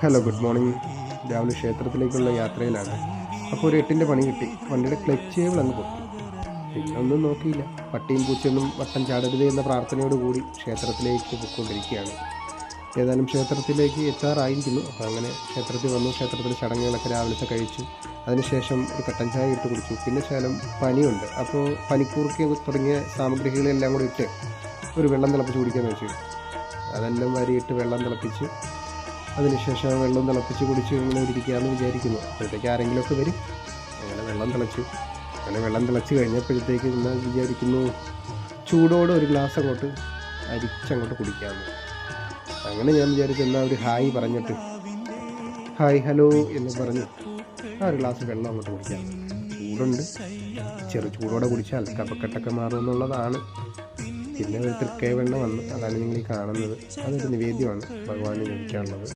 Hello good morning രാവിലെ ക്ഷേത്രത്തിലേക്കുള്ള യാത്രയിലാണ്. അപ്പോൾ ഒരു എട്ടിന്റെ പണി കിട്ടി. വണ്ടിയുടെ ക്ലച്ച് കേബിൾ അങ്ങ് പൊട്ടി. പിന്നെ ഒന്നും നോക്കിയില്ല. പട്ടിയും പൂച്ചയൊന്നും വട്ടം ചാടരുത് എന്ന പ്രാർത്ഥനയോട് കൂടി ക്ഷേത്രത്തിലേക്ക് പൊയ്ക്കൊണ്ടിരിക്കുകയാണ്. ഏതായാലും ക്ഷേത്രത്തിലേക്ക് എത്താറായിരിക്കുന്നു. അപ്പോൾ അങ്ങനെ ക്ഷേത്രത്തിൽ വന്നു. ക്ഷേത്രത്തിലെ ചടങ്ങുകളൊക്കെ രാവിലത്തെ കഴിച്ചു. അതിനുശേഷം ഒരു കട്ടൻ ചായ ഇട്ട് കുടിച്ചു. പിന്നെ ശകലം പനിയുണ്ട്. അപ്പോൾ പനിക്കൂർക്ക തുടങ്ങിയ സാമഗ്രികളെല്ലാം കൂടി ഇട്ട് ഒരു വെള്ളം തിളപ്പിച്ച് കുടിക്കാമെന്ന് വെച്ചു. അതെല്ലാം വരിയിട്ട് വെള്ളം തിളപ്പിച്ച് അതിനുശേഷം വെള്ളം തിളപ്പിച്ച് കുടിച്ച് ഇങ്ങനെ ഇരിക്കുകയെന്ന് വിചാരിക്കുന്നു. അപ്പോഴത്തേക്ക് ആരെങ്കിലുമൊക്കെ വരും. അങ്ങനെ വെള്ളം തിളച്ചു. അങ്ങനെ വെള്ളം തിളച്ച് കഴിഞ്ഞപ്പോഴത്തേക്ക് ഇന്ന് വിചാരിക്കുന്നു ചൂടോടെ ഒരു ഗ്ലാസ് അങ്ങോട്ട് അരിച്ചങ്ങോട്ട് കുടിക്കാമെന്ന്. അങ്ങനെ ഞാൻ വിചാരിച്ചു എന്നാൽ ഒരു ഹായ് പറഞ്ഞിട്ട് ഹായ് ഹലോ എന്ന് പറഞ്ഞ് ആ ഒരു ഗ്ലാസ് വെള്ളം അങ്ങോട്ട് കുടിക്കാം. ചൂടുണ്ട്. ചെറു ചൂടോടെ കുടിച്ചാൽ കഫക്കെട്ടൊക്കെ മാറുമെന്നുള്ളതാണ് പിന്നെ ഒരു തൃക്കൈ വെള്ളം വന്ന് അതാണ് നിങ്ങൾ കാണുന്നത്. അതൊരു നിവേദ്യമാണ് ഭഗവാന് കഴിക്കാനുള്ളത്